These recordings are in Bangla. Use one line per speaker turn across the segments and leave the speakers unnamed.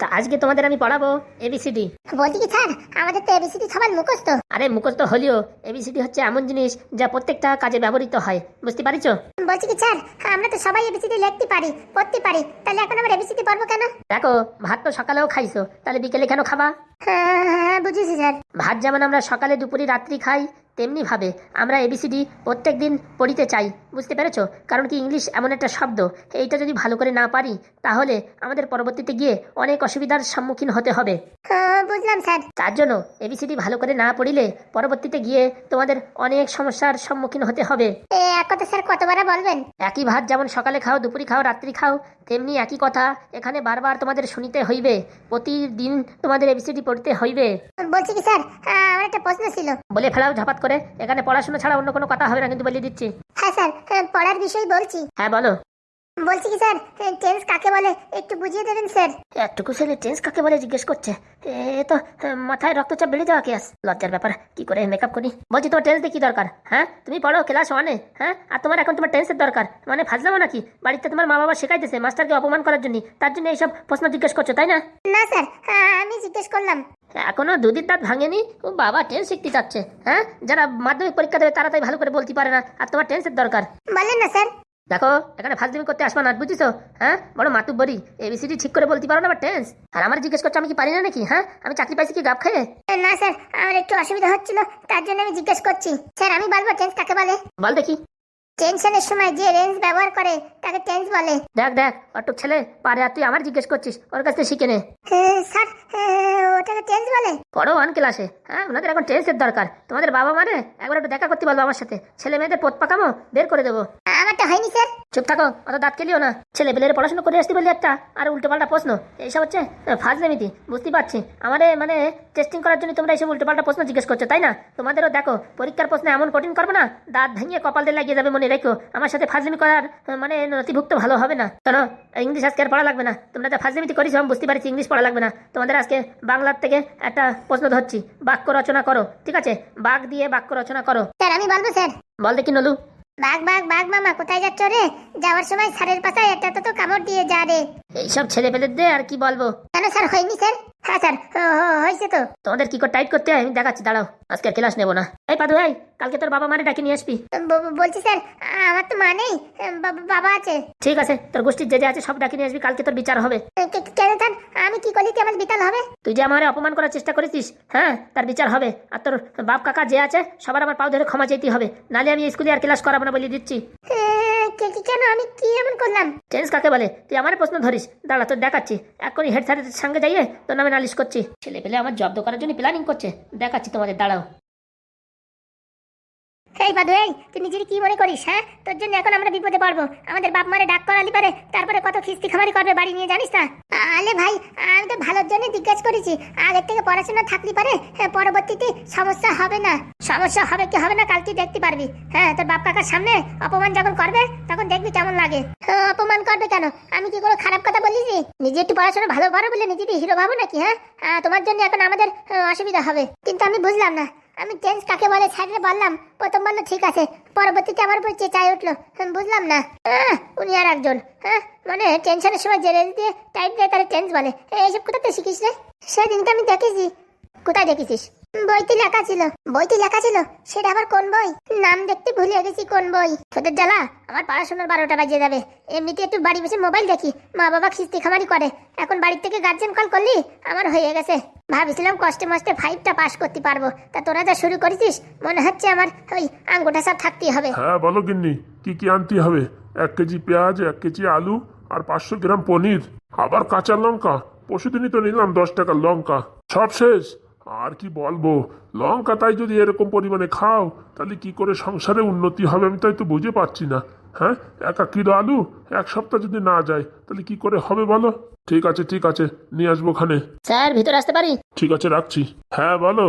তা আজকে তোমাদের আমি পড়াবো এবিসিডি
বলছি কি স্যার? আমাদের তো এবিসিডি সবার মুখস্থ।
আরে মুখস্থ হলেও এবিসিডি হচ্ছে এমন জিনিস যা প্রত্যেকটা কাজে ব্যবহৃত হয় বুঝতে পারিছো?
বলছি কি স্যার আমরা তো সবাই এবিসিডি লিখতে পারি পড়তে পারি তাহলে এখন আবার এবিসিডি পড়ব কেন?
দেখো ভাত তো সকালেও খাইছো তাহলে বিকেলে কেন খাবা?
হ্যাঁ, হ্যাঁ, বুঝেছি স্যার।
ভাত যেমন আমরা সকালে দুপুরে রাত্রি খাই তেমনি ভাবে আমরা এবিসিডি প্রত্যেক দিন পড়িতে চাই বুঝতে পেরেছ? কারণ কি ইংলিশ এমন একটা শব্দ এইটা যদি ভালো করে না পারি তাহলে আমাদের পরবর্তীতে গিয়ে অনেক অসুবিধার সম্মুখীন হতে হবে।
হ্যাঁ, বুঝলাম স্যার।
তার জন্য এবিসিডি ভালো করে না পড়িলে পরবর্তীতে গিয়ে তোমাদের অনেক সমস্যার সম্মুখীন হতে হবে।
এক কথা স্যার কতবার বলবেন?
একই ভাত যেমন সকালে খাও দুপুরে খাও রাত্রি খাও তেমনি একই কথা এখানে বারবার তোমাদের শুনিতে হইবে। প্রতিদিন তোমাদের এবিসিডি পড়তে হইবে।
বলছি কি স্যার? আমার একটা প্রশ্ন ছিল।
বলে ফেলাও ঝাপাত করে। এখানে পড়াশোনা ছাড়া অন্য কোনো কথা হবে না কিন্তু বলে দিচ্ছি।
হ্যাঁ স্যার হ্যাঁ, পড়ার বিষয় বলছি।
হ্যাঁ বলো।
বলছি কি স্যার টেন্স কাকে বলে? একটু বুঝিয়ে দেবেন স্যার?
একটুকু ছেলে টেন্স কাকে বলে জিজ্ঞেস করছে? এ তো মাথায় রক্তচাপ বেড়ে যাওয়া কেস। লজ্জার ব্যাপার কি করে মেকআপ করি? বলছি তোমার টেন্স কি দরকার হ্যাঁ? তুমি পড়ো ক্লাস ওয়ানে হ্যাঁ? আর তোমার এখন তোমার টেন্সের দরকার। মানে ফাজলামো নাকি? বাড়িতে তোমার মা বাবা শেখাইতেছে মাস্টারকে অপমান করার জন্য। তার জন্য এইসব প্রশ্ন জিজ্ঞেস করছ তাই না?
না স্যার আমি জিজ্ঞেস করলাম।
এখনও দুদিন দাঁত ভাঙেনি? ও বাবা টেন্স শিখতে চাচ্ছে হ্যাঁ? যারা মাধ্যমিক পরীক্ষা দেবে তারা তাই ভালো করে বলতে পারে না। আর তোমার টেন্সের দরকার।
বলেন না স্যার।
দেখো এখানে ফাজলিমি করতে আসবা না বুঝিছো? হ্যাঁ? বড় মাতুব বরি এবিসিডি ঠিক করে বলতে পারো না বা টেন্স আর আমার জিজ্ঞেস করছ আমি কি পারি না নাকি হ্যাঁ? আমি চাকরি পাইছি কি গাপ খাইয়ে?
না স্যার আমার একটু অসুবিধা হচ্ছিল তার জন্য আমি জিজ্ঞেস করছি। স্যার আমি বলব টেন্স কাকে বলে?
বল দেখি।
টেনশনের সময় যে রেঞ্জ ব্যবহার করে তাকে টেন্স বলে।
দেখ দেখ অটুক ছেলে পারে আর তুই আমার জিজ্ঞেস করছিস ওর কাছ থেকে শিখে নে।
স্যার ওটাকে টেন্স বলে?
পড়ো ওয়ান ক্লাসে হ্যাঁ? ওনাদের এখন টেন্সের দরকার। তোমাদের বাবা মানে একবার একটু দেখা করতে বলব আমার সাথে। ছেলে মেয়েদের পোত পাকামো বের করে দেবো।
আমারটা হয়নি স্যার।
চুপ থাকো অত দাঁত কেলিও না। ছেলে পেলের পড়াশোনা করে আসতে বলি একটা আর উল্টো পাল্টা প্রশ্ন। এইসব হচ্ছে ফার্স্ট নেমিতি বুঝতে পারছি। আমাদের মানে টেস্টিং করার জন্য তোমরা এইসব উল্টো পাল্টা প্রশ্ন জিজ্ঞেস করছ তাই না? তোমাদেরও দেখো পরীক্ষার প্রশ্ন এমন কঠিন করব না দাঁত ভেঙে কপাল দিয়ে লাগিয়ে যাবে মনে রেখো। আমার সাথে ফাজলিমি করার মানে নথিভুক্ত ভালো হবে না। শোনো ইংলিশ আজকে আর পড়া লাগবে না। তোমরা যা ফাজলিমিতি করিস আমি বুঝতে পারছি ইংলিশ পড়া লাগবে না। তোমাদের আজকে বাংলার থেকে একটা প্রশ্ন ধরছি বাক্য রচনা করো ঠিক আছে? বাঘ দিয়ে বাক্য রচনা করো।
স্যার আমি বলব স্যার।
বল দেখি নলু।
বাঘ বাঘ বাঘ মামা কোথায় যাচ্ছ রে? যাওয়ার সময় স্যারের পাশায় একটা তো কামড় দিয়ে যা রে।
এইসব ছেলে পেলেদের দে আর কি বলব?
কেন স্যার হয়নি স্যার? হ্যাঁ স্যার হয়েছে তো।
তোমাদের কি করে টাইট করতে হয়? আমি দেখাচ্ছি দাঁড়াও। আজকে আর ক্লাস নেব না। এই পাদু ভাই কালকে তোর বাবা মারে ডাকি নিয়ে আসবি।
বলছি স্যার আমার তো মা নেই বাবা আছে।
ঠিক আছে তোর গোষ্ঠীর যে যে আছে সব ডাকি নিয়ে আসবি কালকে তোর বিচার হবে।
কেন স্যার? আমি কি করলি কি আমার বিতাল হবে?
তুই যে আমার অপমান করার চেষ্টা করেছিস হ্যাঁ তার বিচার হবে। আর তোর বাপ কাকা যে আছে সবার আমার পাও ধরে ক্ষমা চাইতে হবে। নালে আমি স্কুলে আর ক্লাস করাবো না বলে দিচ্ছি।
কেন? আমি কি এমন করলাম?
চেঞ্জ কাকে বলে? তুই আমার প্রশ্ন ধরিস। দাঁড়া, তোর দেখাচ্ছি। এখনই হেড স্যারের সঙ্গে যাইয়ে তোর নামে নালিশ করছি। ছেলে পেলে আমার জব্দ করার জন্য প্ল্যানিং করছে। দেখাচ্ছি তোমাদের, দাঁড়াও।
এই বাদু এই তুই নিজের কি মনে করিস হ্যাঁ? তোর জন্য এখন আমরা বিপদে পড়ব। আমাদের বাপ মারে ডাক করালি পারে তারপরে কত খিস্তি খামারি করবে বাড়ি নিয়ে জানিস না? আলে ভাই আমি তো ভালোর জন্য জিজ্ঞেস করেছি আগের থেকে পড়াশোনা থাকলি পারে হ্যাঁ, পরবর্তীতে সমস্যা হবে না। সমস্যা হবে কি হবে না কাল তুই দেখতে পারবি। হ্যাঁ তোর বাপ কাকার সামনে অপমান যখন করবে তখন দেখবি কেমন লাগে। অপমান করবে কেন? আমি কি কোনো খারাপ কথা বলিনি? নিজে একটু পড়াশোনা ভালো পারো বলে নিজেকে হিরো ভাবো নাকি হ্যাঁ? তোমার জন্য এখন আমাদের অসুবিধা হবে। কিন্তু আমি বুঝলাম না। আমি চেঞ্জ কাকে বলে ছাড়লে বললাম প্রথম বলল ঠিক আছে পরবর্তীতে আমার উপর চেঁচাই উঠল। বুঝলাম না। উনি আর একজন। হ্যাঁ মানে টেনশনের সময় জেনে দিয়ে টাইট দিয়ে তারা টেন্স বলে। এই, এইসব কোথাতে শিখিস রে? সেদিনকে আমি দেখেছি। কোথায় দেখেছিস? বইতে লেখা ছিল, বইতে লেখা ছিল, সেটা আবার কোন বই? নাম দেখতে ভুলে গেছি, কোন বই? তোদের জ্বালা, আমার পড়াশোনার বারোটা বাজিয়ে যাবে। এমনিতে একটু বাড়ি বসে মোবাইল দেখি, মা বাবা খিস্তি খামারি করে। এখন বাড়ির থেকে গার্জেন কল করলি, আমার হয়ে গেছে। ভাবছিলাম কষ্টে মষ্টে ফাইভটা পাস করতে পারব। তা তোরা যা শুরু করেছিস, মনে হচ্ছে আমার ওই আঙ্গুটা সব থাকতেই হবে।
হ্যাঁ বলো গিন্নি, কি কি আনতে হবে? এক কেজি পেঁয়াজ, এক কেজি আলু আর পাঁচশো গ্রাম পনির। আবার কাঁচা লঙ্কা। পরশুদিনই তো নিলাম দশ টাকার লঙ্কা। সব শেষ। আর কি বলব? লঙ্কা তাই যদি এরকম পরিমাণে খাও তাহলে কি করে সংসারে উন্নতি হবে আমি তাই তো বুঝে পাচ্ছি না। হ্যাঁ? একা কিলো আলু এক সপ্তাহ যদি না যায় তাহলে কি করে হবে বলো? ঠিক আছে ঠিক আছে নিয়ে আসব ওখানে।
স্যার ভিতরে আসতে পারি?
ঠিক আছে রাখছি। হ্যাঁ বলো।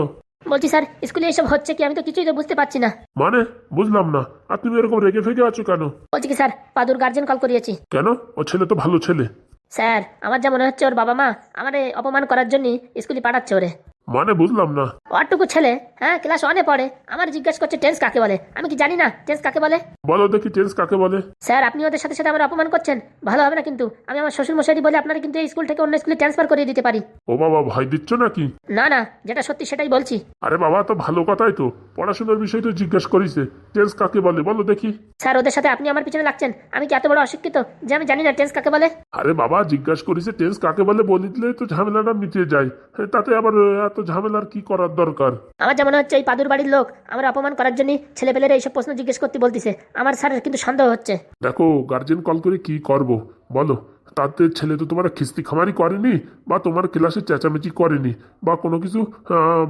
বলছি স্যার স্কুলে এসব হচ্ছে কি আমি তো কিছুই তো বুঝতে পারছি না।
মানে? বুঝলাম না। আর তুমি এরকম রেগে ফেগে আছো কেন?
বলছি কি স্যার পাদুর গার্জেন কল করিয়েছি।
কেন? ও ছেলে তো ভালো ছেলে।
স্যার আমার যা মনে হচ্ছে ওর বাবা মা আমারে অপমান করার জন্য স্কুলে পাঠাচ্ছে ওরে।
মানে বুঝলাম না।
অটুকু ছেলে হ্যাঁ ক্লাস ওয়ানে পড়ে। আমার জিজ্ঞেস করছে টেন্স কাকে বলে? আমি কি জানি না টেন্স কাকে বলে?
বলো দেখি টেন্স কাকে বলে?
স্যার আপনি ওদের সাথে সাথে আমার অপমান করছেন। ভালো হবে না কিন্তু। আমি আমার শ্বশুর মশাই বলে আপনারা কিন্তু এই স্কুল থেকে অন্য স্কুলে ট্রান্সফার করিয়ে দিতে পারি।
ও বাবা ভয় দিচ্ছ নাকি?
না না যেটা সত্যি সেটাই বলছি।
আরে বাবা তো ভালো কথাই তো। পড়াশোনার বিষয় তো জিজ্ঞেস করিছে। টেন্স কাকে বলে বলো দেখি।
স্যার ওদের সাথে আপনি আমার পিছনে লাগছেন। আমি কি এত বড় অশিক্ষিত যে আমি জানি না টেন্স কাকে বলে?
আরে বাবা জিজ্ঞেস করিছে টেন্স কাকে বলে বলে দিলে তো ঝামেলাটা মিটিয়ে যায়। তাতে আবার এত ঝামেলার কি করার দরকার?
আমার যেমন হচ্ছে এই পাদুর বাড়ির লোক আমার অপমান করার জন্য ছেলেপেলেরা এইসব প্রশ্ন জিজ্ঞেস করতে বলতিছে। আমার স্যারের কিন্তু সন্দেহ হচ্ছে।
দেখো গার্জেন কল করে কি করব? বলো তাতে ছেলে তো তোমার খিস্তি খামারি করেনি বা তোমার ক্লাসে চেঁচামেচি করেনি বা কোনো কিছু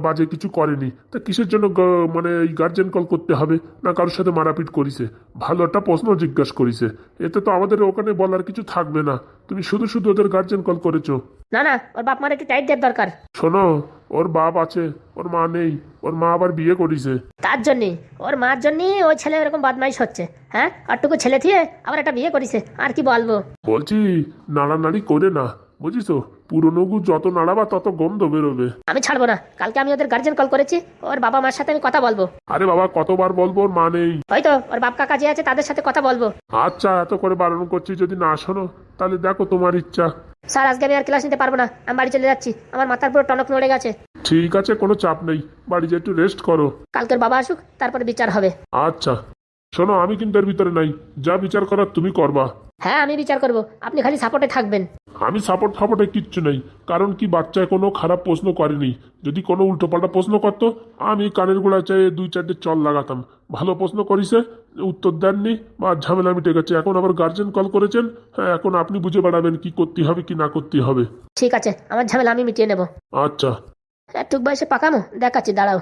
বাজে কিছু করেনি। তা কিসের জন্য মানে এই গার্জেন কল করতে হবে? না কারোর সাথে মারাপিট করিছে? ভালো একটা প্রশ্ন জিজ্ঞাসা করিছে। এতে তো আমাদের ওখানে বলার কিছু থাকবে না। তুমি শুধু শুধু ওদের গার্জেন কল করেছ।
না না ওর বাপ মার একটু টাইট দেওয়ার দরকার?
শোনো ওর বাপ আছে। ওর মা নেই ওর মা আবার বিয়ে করিছে।
তার জন্যে? ওর মার জন্যই ওই ছেলে এরকম বদমাইশ হচ্ছে হ্যাঁ? আরটুকু ছেলে থিয়ে আবার একটা বিয়ে করিছে আর কি বলব?
বলছি নাড়ানাড়ি করে না। বুঝিস পুরনো গু যত নাড়াবা তত গন্ধ বেরোবে।
আমি ছাড়বো না কালকে আমি ওদের গার্জেন কল করেছি ওর বাবা মার সাথে আমি কথা বলব।
আরে বাবা কতবার বলব ওর মা নেই।
হয়তো ওর বাপ কাকা যে আছে তাদের সাথে কথা বলব।
আচ্ছা এত করে বারণ করছি যদি না শোনো তাহলে দেখো তোমার ইচ্ছা।
স্যার আজকে আমি আর ক্লাস নিতে পারব না আমি বাড়ি চলে যাচ্ছি আমার মাথার পুরো টনক নড়ে গেছে।
ঠিক আছে কোনো চাপ নেই বাড়ি যে একটু রেস্ট করো।
কালকের বাবা আসুক তারপরে বিচার হবে।
আচ্ছা। শোনো আমি কিন্তু এর ভিতরে নাই। যা বিচার করার তুমি করবা।
হ্যাঁ আমি বিচার করব। আপনি খালি সাপোর্টে থাকবেন।
আমি সাপোর্ট ফাপোর্টে কিচ্ছু নেই কারণ কি বাচ্চায় কোনো খারাপ প্রশ্ন করেনি। যদি কোনো উল্টোপাল্টা প্রশ্ন করতো আমি কানের গোড়া চাই দুই চারটে চল লাগাতাম। ভালো প্রশ্ন করিছে উত্তর দেননি বা ঝামেলা মিটে গেছে। এখন আবার গার্জেন কল করেছেন হ্যাঁ এখন আপনি বুঝে বেড়াবেন কি করতে হবে কি না করতে হবে।
ঠিক আছে আমার ঝামেলা আমি মিটিয়ে নেব।
আচ্ছা।
একটু বয়সে পাকামো? দেখাচ্ছি দাঁড়াও।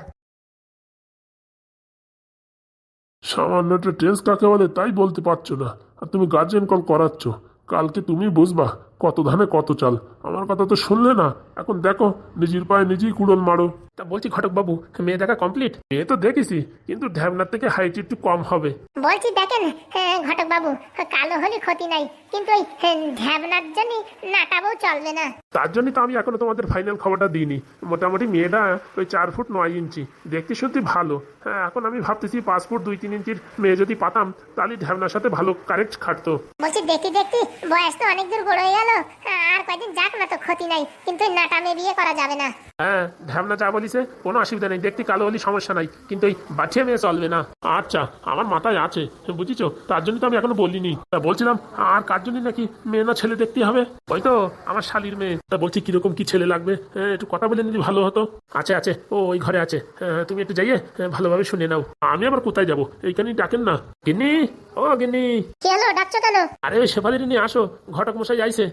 সামান্য একটা টেন্স কাকে বলে তাই বলতে পারছ না। আর তুমি গার্জেন কল করাচ্ছ। কালকে তুমি বুঝবা। কত ধানে কত চাল? আমার কথা তো শুনলে না। এখন দেখো নিজের পায়ে নিজেই কুড়োল মারো। তা বলছি ঘটক বাবু মেয়ে দেখা কমপ্লিট মেয়ে তো দেখেছি কিন্তু ঢ্যাবনার থেকে হাইট একটু কম হবে।
বলছি দেখেন হ্যাঁ, ঘটক বাবু কালো হলে ক্ষতি নাই কিন্তু ওই হ্যাঁ, ঢ্যাবনার জন্য নাটাবও চলবে না।
তার জন্যই তো আমি এখনও তোমাদের ফাইনাল খবরটা দিইনি। মোটামুটি মেয়েটা ওই চার ফুট নয় ইঞ্চি। দেখতে সত্যি ভালো। হ্যাঁ এখন আমি ভাবতেছি পাঁচ ফুট দুই তিন ইঞ্চির মেয়ে যদি পাতাম তাহলে ঢ্যাবনার সাথে ভালো কারেক্ট খাটতো।
বলছি দেখতে দেখতে বয়স তো অনেক দূর বড় হয়ে গেল। আর কয়দিন যাক না তো ক্ষতি নাই। কিন্তু নাটামে বিয়ে করা যাবে না।
হ্যাঁ ঢ্যাবনা যা বলিছে কোনো অসুবিধা নেই। দেখতে কালো হলে সমস্যা নাই কিন্তু ওই বাঠিয়ে মেয়ে চলবে না। আচ্ছা আমার মাথায় আছে বুঝিছো? তার জন্য তো আমি এখনও বলিনি। তা বলছিলাম আর কার জন্য নাকি মেয়ে না ছেলে দেখতে হবে? ওই তো আমার শালির মেয়ে। তা বলছি কীরকম কি ছেলে লাগবে? হ্যাঁ, একটু কথা বলে নিলে ভালো হতো। আছে আছে ও ওই ঘরে আছে। হ্যাঁ, তুমি একটু যাইয়ে হ্যাঁ, ভালোভাবে শুনে নাও। আমি আবার কোথায় যাব? এইখানেই ডাকেন না। গিন্নি ও গিন্নি।
কি ডাকছো কেন?
আরে শেফালির নিয়ে আসো। ঘটক মশাই আইছে।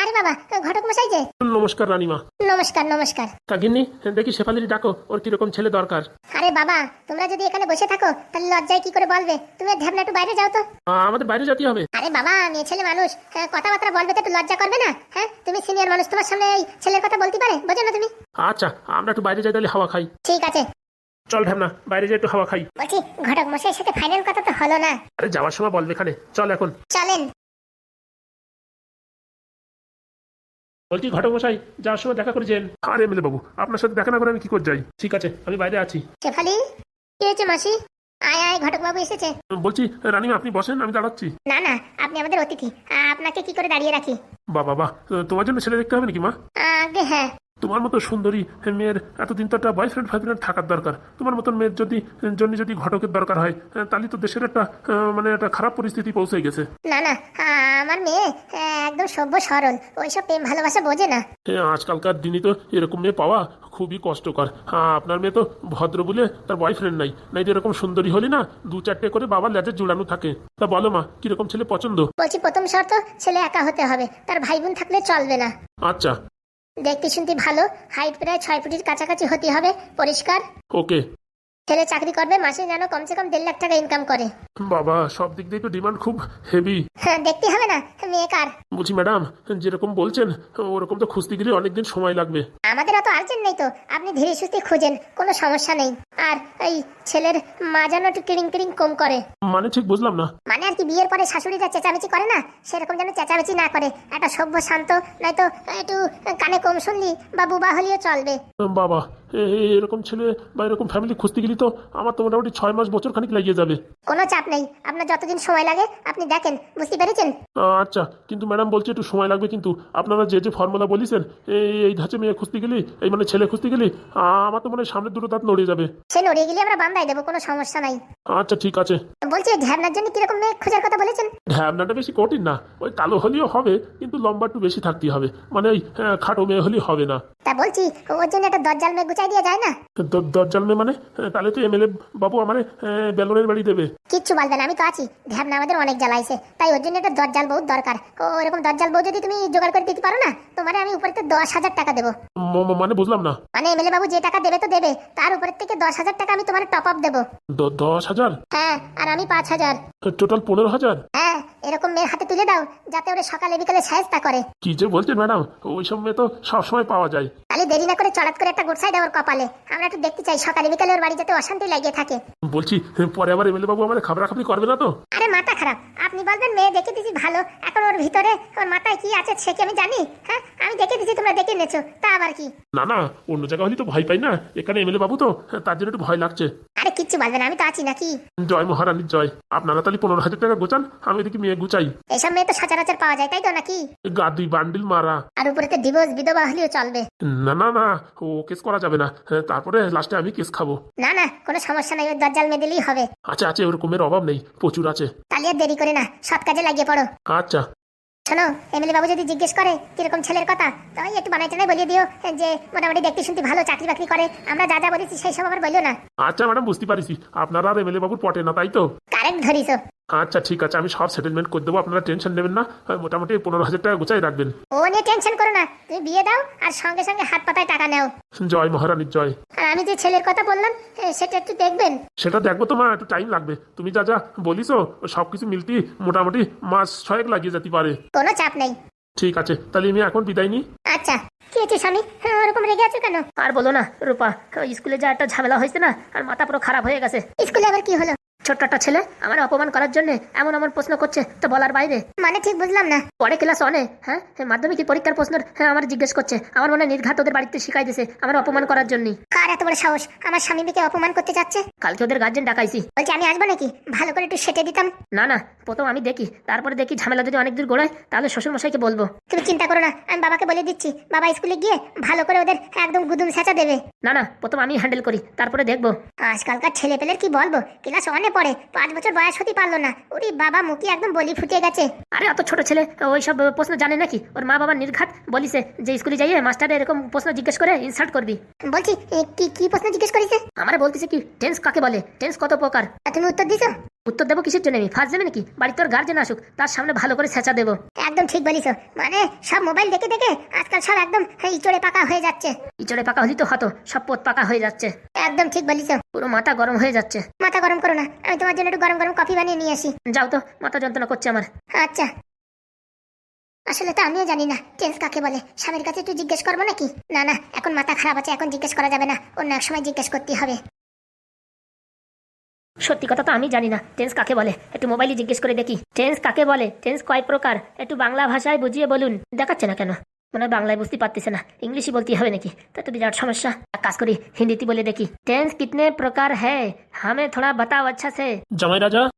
আরে বাবা ঘটক মশাই যে।
নমস্কার রানীমা।
নমস্কার নমস্কার।
তা গিন্নি দেখি শেফালির ডাকো ওর কীরকম ছেলে দরকার।
আরে বাবা তোমরা যদি এখানে বসে থাকো তাহলে লজ্জায় কি করে বলবে? তুমি একটু বাইরে যাও তো।
আমাদের বাইরে যেতে হবে।
আরে বাবা মেয়ে ছেলে মানুষ হ্যাঁ, কথাবার্তা বলবে তো একটু লজ্জা করবে না? হ্যাঁ তুমি সিনিয়র মানুষ তোমার সামনে এই ছেলের কথা বলতে পারে? বোঝো না তুমি।
আচ্ছা আমরা একটু বাইরে যাই তাহলে হাওয়া খাই।
ঠিক আছে।
চল ঢ্যামনা বাইরে যাই একটু হাওয়া খাই।
বলছি ঘটক মশাইয়ের সাথে ফাইনাল কথা তো হলো না।
আরে যাওয়ার সময় বলবে এখানে। চল এখন।
চলেন।
বলছি ঘটক মশাই যাওয়ার সময় দেখা করেছেন আরে এমএলএ বাবু আপনার সাথে দেখা না করে আমি কি করে যাই? ঠিক আছে আমি বাইরে আছি।
শেফালি কি হয়েছে মাসি? আয় আয় ঘটক বাবু এসেছে।
বলছি রানীমা আপনি বসেন আমি দাঁড়াচ্ছি।
না না আপনি আমাদের অতিথি। আপনাকে কি করে দাঁড়িয়ে রাখি?
বাবা বাবা তোমার জন্য ছেলে দেখতে হবে নাকি মা?
আগে হ্যাঁ।
তোমার মতো সুন্দরী মেয়ের এতদিন তো একটা বয়ফ্রেন্ড ফাইফ্রেন্ড থাকার দরকার। তোমার মতন মেয়ের যদি জন্য যদি ঘটকের দরকার হয় তাহলে তো দেশের একটা মানে একটা খারাপ পরিস্থিতি পৌঁছে গেছে।
না না আমার মেয়ে একদম সভ্য সরল। ওইসব প্রেম ভালোবাসা বোঝে না।
আজকালকার দিনই তো এরকম মেয়ে পাওয়া খুবই কষ্টকর। হ্যাঁ আপনার মেয়ে তো ভদ্র বলে তার বয়ফ্রেন্ড নাই। নাই তো এরকম সুন্দরী হলে না দু চারটে করে বাবার ল্যাজে জোড়ানো থাকে। তা বলো মা কীরকম ছেলে পছন্দ?
বলছি প্রথম শর্ত ছেলে একা হতে হবে। তার ভাই বোন থাকলে চলবে না।
আচ্ছা।
দেখতে শুনতে ভালো। হাইট প্রায় ছয় ফুটের কাছাকাছি হতে হবে। পরিষ্কার?
ওকে
ছেলে চাকরি করবে মাসে যেন কমসে কম দেড় লাখ টাকা ইনকাম করে।
বাবা সব দিক দিয়ে তো ডিমান্ড খুব হেভি
হ্যাঁ দেখতে হবে না মেয়ে কার?
বলছি ম্যাডাম যেরকম বলছেন ওরকম তো খুঁজতে অনেকদিন সময় লাগবে।
আমাদের অত আর্জেন্ট নেই তো আপনি ধীরে সুস্থে খুঁজেন কোনো সমস্যা নেই। আর এই ছেলের মা যেন একটু কিরিং কিরিং কম করে।
মানে ঠিক বুঝলাম না।
মানে আর কি বিয়ের পরে শাশুড়িরা চেঁচামেচি করে না? সেরকম যেন চেঁচামেচি না করে। একটা সভ্য শান্ত নয়তো একটু কানে কম শুনলি বা বুবা হলেও চলবে।
বাবা এরকম ছেলে বা এরকম ফ্যামিলি খুঁজতে গেলি তো আমার তো মোটামুটি ছয় মাস বছর খানিক লাগিয়ে যাবে।
কোনো চাপ নেই। আপনার যতদিন সময় লাগে আপনি দেখেন। বুঝতে পেরেছেন?
আচ্ছা কিন্তু ম্যাডাম বলছে একটু সময় লাগবে কিন্তু। আপনারা যে যে ফর্মুলা বলিছেন এই এই ধাঁচে মেয়ে খুঁজতে গেলি এই মানে ছেলে খুঁজতে গেলি আমার তো মনে হয় সামনে দুটো দাঁত নড়ে যাবে।
সে নড়িয়ে গেলে আমরা বান্ধাই দেবো কোনো সমস্যা নাই।
আচ্ছা ঠিক আছে।
বলছি ঢ্যাবনার জন্য কীরকম মেয়ে খোঁজার কথা বলেছেন?
ঢ্যাবনাটা বেশি কঠিন না। ওই কালো হলেও হবে কিন্তু লম্বা একটু বেশি থাকতে হবে। মানে ওই খাটো মেয়ে হলেই হবে না।
তা বলছি ওর জন্য একটা দরজাল মেয়ে গুছাই দিয়ে যায় না?
দরজাল মেয়ে মানে? আহ, তাহলে তো এমএলএ বাবু আমার বেলনের বাড়ি দেবে।
কিচ্ছু বলবে না আমি তো আছি। ঢ্যাবনা আমাদের অনেক জ্বালাইছে। তাই ওর জন্য একটা দরজাল বউ দরকার। ও এরকম দরজাল বউ যদি তুমি জোগাড় করে দিতে পারো না তোমার আমি উপরে দশ হাজার টাকা দেবো।
মানে বুঝলাম না।
মানে এমএলএ বাবু যে টাকা দেবে তো দেবে তার উপরের থেকে দশ হাজার টাকা আমি তোমার টপ আপ দেবো।
দশ হাজার
হ্যাঁ আর আমি পাঁচ হাজার।
টোটাল পনেরো হাজার?
হ্যাঁ। এরকম মেয়ের হাতে তুলে দাও যাতে ওরা সকালে বিকালে সাহেস্তা করে।
কি যে বলছেন ম্যাডাম ওই সব মেয়ে তো সবসময় পাওয়া যায়।
তাহলে দেরি না করে চড়াত করে একটা গোটসাই দেওয়ার কপালে। আমরা একটু দেখতে চাই সকালে বিকালে ওর বাড়ি যাতে অশান্তি লাগিয়ে থাকে।
বলছি পরে আবার এমএলএ বাবু আমাদের খাবরাখাবরি করবে না তো?
আরে মাথা খারাপ আপনি বলবেন মেয়ে দেখে দিছি ভালো এখন ওর ভিতরে ওর মাথায় কি আছে সে কি আমি জানি? হ্যাঁ আমি দেখে দিছি তোমরা দেখে নেছো তা আবার কি?
না না অন্য জায়গা হলে তো ভয় পাই না এখানে এমএলএ বাবু তো তার জন্য একটু ভয় লাগছে।
আরে কিচ্ছু বলবেন আমি তো আছি নাকি?
জয় মহারানীর জয়। আপনারা তাহলে পনেরো হাজার টাকা গোচান আমি এদিকে মেয়ে গুচাই।
এসব মেয়ে তো সচরাচর পাওয়া যায় তাই তো নাকি?
গা দুই বান্ডিল মারা।
আর উপরেতে ডিভোর্স বিধবা হলেও চলবে।
না না না ও কেস করা যাবে না। হ্যাঁ, তারপরে লাস্টে আমি কেস খাব।
না না কোনো সমস্যা নাই ওর দরজাল মেয়ে দিলেই হবে।
আচ্ছা আছে ওরকমের অভাব নেই প্রচুর আছে।
তাহলে আর দেরি করে না সৎ কাজে লাগিয়ে পড়ো।
আচ্ছা।
শোনো এমএলএ বাবু যদি জিজ্ঞেস করে কীরকম ছেলের কথা তাই একটু বানাই টানাই বলিয়ে দিও যে মোটামুটি দেখতে শুনতে ভালো চাকরি বাকরি করে আমরা যা যা বলেছি সেই সব আবার বলিও না।
আচ্ছা ম্যাডাম বুঝতে পারিছি। আপনারা আর এমএলএ বাবুর পটে না তাই তো?
কারেক্ট ধরিস
আচ্ছা ঠিক আছে আমি সব সেটেলমেন্ট করে দেবো আপনারা টেনশন নেবেন না। হ্যাঁ, মোটামুটি পনেরো হাজার টাকা গোচাই রাখবেন।
ও নিয়ে টেনশন করো না তুমি বিয়ে দাও আর সঙ্গে সঙ্গে হাত পাতায় টাকা নাও।
জয় মহারানীর জয়।
আর আমি যে ছেলের কথা বললাম সেটা একটু দেখবেন।
সেটা দেখব তো মা একটু টাইম লাগবে। তুমি যা যা বলিস সব কিছু মিলতি মোটামুটি মাস ছয়েক লাগিয়ে যেতে পারে।
কোনো চাপ নেই।
ঠিক আছে তাহলে আমি এখন বিদায় নি
আচ্ছা কি হয়েছে স্বামী? হ্যাঁ, ওরকম রেগে আছো কেন?
আর বলো না রূপা স্কুলে যা একটা ঝামেলা হয়েছে না আর মাথা পুরো খারাপ হয়ে গেছে।
স্কুলে আবার কি হলো?
ছোট্ট একটা ছেলে আমার অপমান করার জন্য এমন এমন প্রশ্ন করছে তো বলার বাইরে।
মানে ঠিক বুঝলাম না।
পরে ক্লাস অনে হ্যাঁ এই মাধ্যমিক পরীক্ষার প্রশ্ন হ্যাঁ আমার জিজ্ঞেস করছে আমার মনে নির্ঘাত ওদের বাড়িতে শিখাই দিছে আমার অপমান করার জন্যই।
কার এত বড় সাহস? আমার স্বামীকে অপমান করতে চাচ্ছে
কালকে ওদের গার্জেন ডাকাইছি।
বলছি আমি আসব নাকি? ভালো করে একটু সেটে দিতাম।
না না প্রথম আমি দেখি তারপরে দেখি ঝামেলা যদি অনেক দূর গোড়ায় তাহলে শ্বশুরমশাইকে বলব।
তুমি চিন্তা করো না আমি বাবাকে বলে দিচ্ছি বাবা স্কুলে গিয়ে ভালো করে ওদের একদম গুদুম সেচা দেবে।
না না প্রথম আমি হ্যান্ডেল করি তারপরে দেখব।
আজকালকার ছেলে পেলের কি বলব? ক্লাস ওয়ানে পড়ে পাঁচ বছর বয়স হতে পারল না। ওরে বাবা মুখে একদম বলি ফুটে গেছে।
আরে অত ছোট ছেলে ওই সব প্রশ্ন জানে নাকি? ওর মা বাবা নির্ঘাত বলিছে যে স্কুলে যাইয়ে মাস্টার এরকম প্রশ্ন জিজ্ঞেস করে ইনসার্ট করবি।
বলছি কি কি প্রশ্ন জিজ্ঞেস করেছে?
আমার বলতেছে কি টেন্স কাকে বলে? টেন্স কত প্রকার?
তুমি উত্তর দিছো?
উত্তর দেবো কিসের জন্য আমি? ফার্স্ট দেবে নাকি? বাড়িতে তোর গার্জেন আসুক তার সামনে ভালো করে ছেঁচা দেবো।
একদম ঠিক বলিছো। মানে সব মোবাইল দেখে দেখে আজকাল সব একদম ইচড়ে পাকা হয়ে যাচ্ছে।
ইচড়ে পাকা হলি তো হতো সব পোত পাকা হয়ে যাচ্ছে।
একদম ঠিক বলিছো।
পুরো মাথা গরম হয়ে যাচ্ছে।
মাথা গরম করো না আমি তোমার জন্য একটু গরম গরম কফি বানিয়ে নিয়ে আসি।
যাও তো মাথা যন্ত্রণা করছে আমার।
আচ্ছা। আসলে তো আমিও জানি না টেন্স কাকে বলে? স্বামীর কাছে একটু জিজ্ঞেস করব নাকি? না না এখন মাথা খারাপ আছে এখন জিজ্ঞেস করা যাবে না অন্য এক সময় জিজ্ঞেস করতে হবে।
সত্যি কথা তো আমি জানি না টেন্স কাকে বলে? একটু মোবাইলে জিজ্ঞেস করে দেখি। টেন্স কাকে বলে? টেন্স কয় প্রকার? একটু বাংলা ভাষায় বুঝিয়ে বলুন। দেখাচ্ছে না কেন? মনে বাংলায় বুঝতে পারতেছে না। ইংলিশই বলতে হবে নাকি? তা তো বিরাট সমস্যা। এক কাজ করি হিন্দিতে বলে দেখি। টেন্স কিতনে প্রকার হ্যাঁ হামে থোড়া বাতাও আচ্ছা সে।
জামাই রাজা?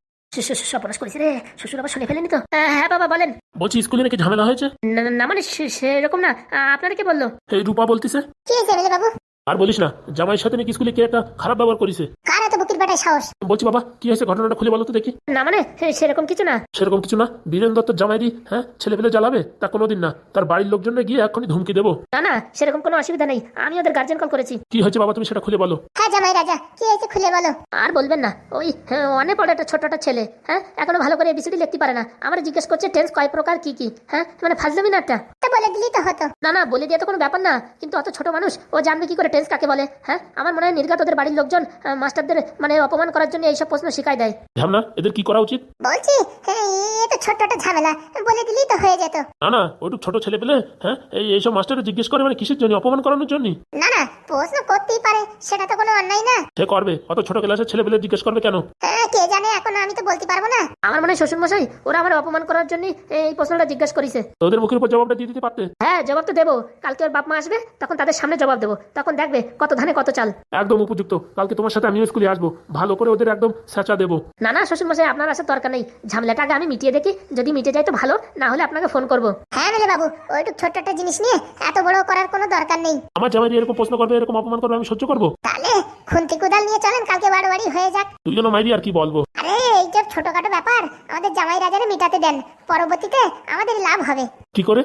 সপনাশ করিস রে। শ্বশুর আবার শুনে ফেলেনি তো? হ্যাঁ, হ্যাঁ বাবা বলেন।
বলছি স্কুলে নাকি ঝামেলা হয়েছে?
না, মানে সেরকম না। আ, আপনারা কি বলল?
রূপা বলতিছে।
কি বাবু?
আর বলিস না জামাইয়ের সাথে নাকি স্কুলে কে একটা খারাপ ব্যবহার করেছে?
কার এত বুকির বেটায় সাহস।
বলছি বাবা কি হয়েছে? ঘটনাটা খুলে বলো তো দেখি।
না মানে সেরকম কিছু না।
সেরকম কিছু না? বীরেন দত্তর জামাইরি হ্যাঁ? ছেলে পেলে জ্বালাবে? তা কোনোদিন না। তার বাড়ির লোকজনরা গিয়ে এখনই ধুমকি দেবো।
না না সেরকম কোনো অসুবিধা নেই। আমি ওদের গার্জেন কল করেছি।
কি হয়েছে বাবা তুমি সেটা খুলে বলো।
হ্যাঁ জামাই রাজা কি হয়েছে খুলে বলো।
আর বলবেন না। ওই হ্যাঁ, অনেক বড় একটা ছোট একটা ছেলে হ্যাঁ? এখনও ভালো করে এবিসিডি লিখতে পারে না। আমার জিজ্ঞেস করছে টেন্স কয় প্রকার কি কি? হ্যাঁ? মানে ফাজলামি না একটা।
বলে দিলেই তো হতো।
না না বলে দিয়ে তো কোনো ব্যাপার না। কিন্তু অত ছোট মানুষ ও জানবে কি করে টেন্স কাকে বলে হ্যাঁ? আমার মনে হয় নির্ঘাত ওদের বাড়ির লোকজন মাস্টারদের মানে অপমান করার জন্য এইসব প্রশ্ন শিখাই দেয়।
ঢামনা এদের কি করা উচিত?
বলছি হ্যাঁ, এ তো একটা ঝামেলা বলে দিলেই তো হয়ে যেত।
না না ছোট ছেলে পেলে হ্যাঁ? এই এইসব মাস্টারে জিজ্ঞেস করে মানে কিসের জন্য অপমান করানোর জন্য?
না না প্রশ্ন করতেই পারে সেটা তো কোনো অন্যায় না।
সে করবে অত ছোট ক্লাসের ছেলে পেলে জিজ্ঞেস করবে কেন?
হ্যাঁ কে জানে এখন আমি তো বলতে পারব না।
আমার মনে হয় শ্বশুরমশাই ওরা আমার অপমান করার জন্য এই প্রশ্নটা জিজ্ঞেস করেছে।
তোদের মুখের উপর জবাবটা দিয়ে দিতে পারতে
হ্যাঁ জবাব তো দেবো। কালকে ওর বাপ মা আসবে তখন তাদের সামনে জবাব দেবো। তখন দেখবে কত ধানে কত চাল।
একদম উপযুক্ত। কালকে তোমার সাথে আমিও স্কুলে আসব। ভালো করে ওদের একদম স্যাঁচা দেবো।
না না শ্বশুর মশাই আপনার আসার দরকার নেই। ঝামেলাটা আগে আমি মিটিয়ে দেখি। যদি মিটে যায় তো ভালো না হলে আপনাকে ফোন করব।
হ্যাঁ মেলে বাবু ওইটুক ছোট্ট একটা জিনিস নিয়ে এত বড় করার কোনো দরকার নেই।
আমার জামাই এরকম প্রশ্ন করবে এরকম অপমান করবে আমি সহ্য করব?
তাহলে খুন্তি কোদাল নিয়ে চলেন কালকে বাড়োয়ারি হয়ে যাক।
তুই জন্য মাইরি আর কি বলব?
আরে এই যে ছোটখাটো ব্যাপার আমাদের জামাই রাজারে মিটাতে দেন। পরবর্তীতে আমাদের লাভ হবে।
কি করে?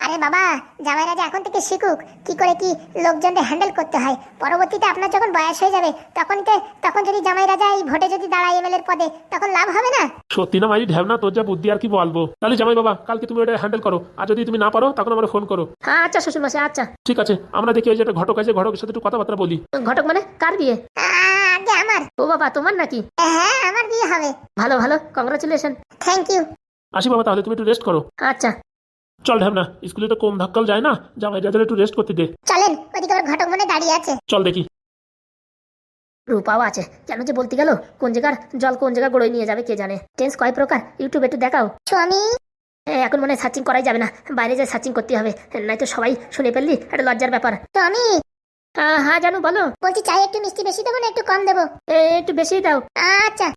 আরে বাবা জামাই রাজা এখন থেকে শিখুক কি করে কি লোকজনদের হ্যান্ডেল করতে হয়। পরবর্তীতে আপনার যখন বয়স হয়ে যাবে তখন তে- তখন যদি জামাই রাজা এই ভোটে যদি দাঁড়ায় এমএলএ এর পদে তখন লাভ হবে না?
সত্যি না মাইরি ঢ্যাবনা তোর যা বুদ্ধি আর কি বলব। তাহলে জামাই বাবা কালকে তুমি ওটা হ্যান্ডেল করো। আর যদি তুমি না পারো তখন আমার ফোন করো।
হ্যাঁ আচ্ছা শ্বশুর মশাই আচ্ছা।
ঠিক আছে আমরা দেখি ওই যে একটা ঘটক আছে ঘটকের সাথে একটু কথাবার্তা বলি।
ঘটক মানে কার বিয়ে?
আগে আমার।
ও বাবা তোমার নাকি?
হ্যাঁ আমার বিয়ে হবে।
ভালো ভালো কংগ্রাচুলেশন
থ্যাংক ইউ
আসি বাবা তাহলে তুমি একটু রেস্ট করো।
আচ্ছা।
চল ঢ্যাবনা স্কুলে তো কম ধাক্কাল যায় না। জামাই রাজার একটু রেস্ট করতে দে।
চলেন ওদিকে আবার ঘটক মনে দাঁড়িয়ে আছে।
চল দেখি।
রূপাও আছে। কেন যে বলতে গেল কোন জায়গার জল কোন জায়গা গড়ে নিয়ে যাবে কে জানে। টেন্স কয় প্রকার? ইউটিউবে একটু দেখাও।
স্বামী?
এখন মনে হয় সার্চিং করাই যাবে না। বাইরে যে সার্চিং করতে হবে। নয়তো সবাই শুনে ফেললি একটা লজ্জার ব্যাপার।
স্বামী?
আহ, হ্যাঁ জানু বলো।
বলছি চাই একটু মিষ্টি বেশি দেবো না একটু কম দেবো?
এ, একটু বেশি দাও।
আচ্ছা।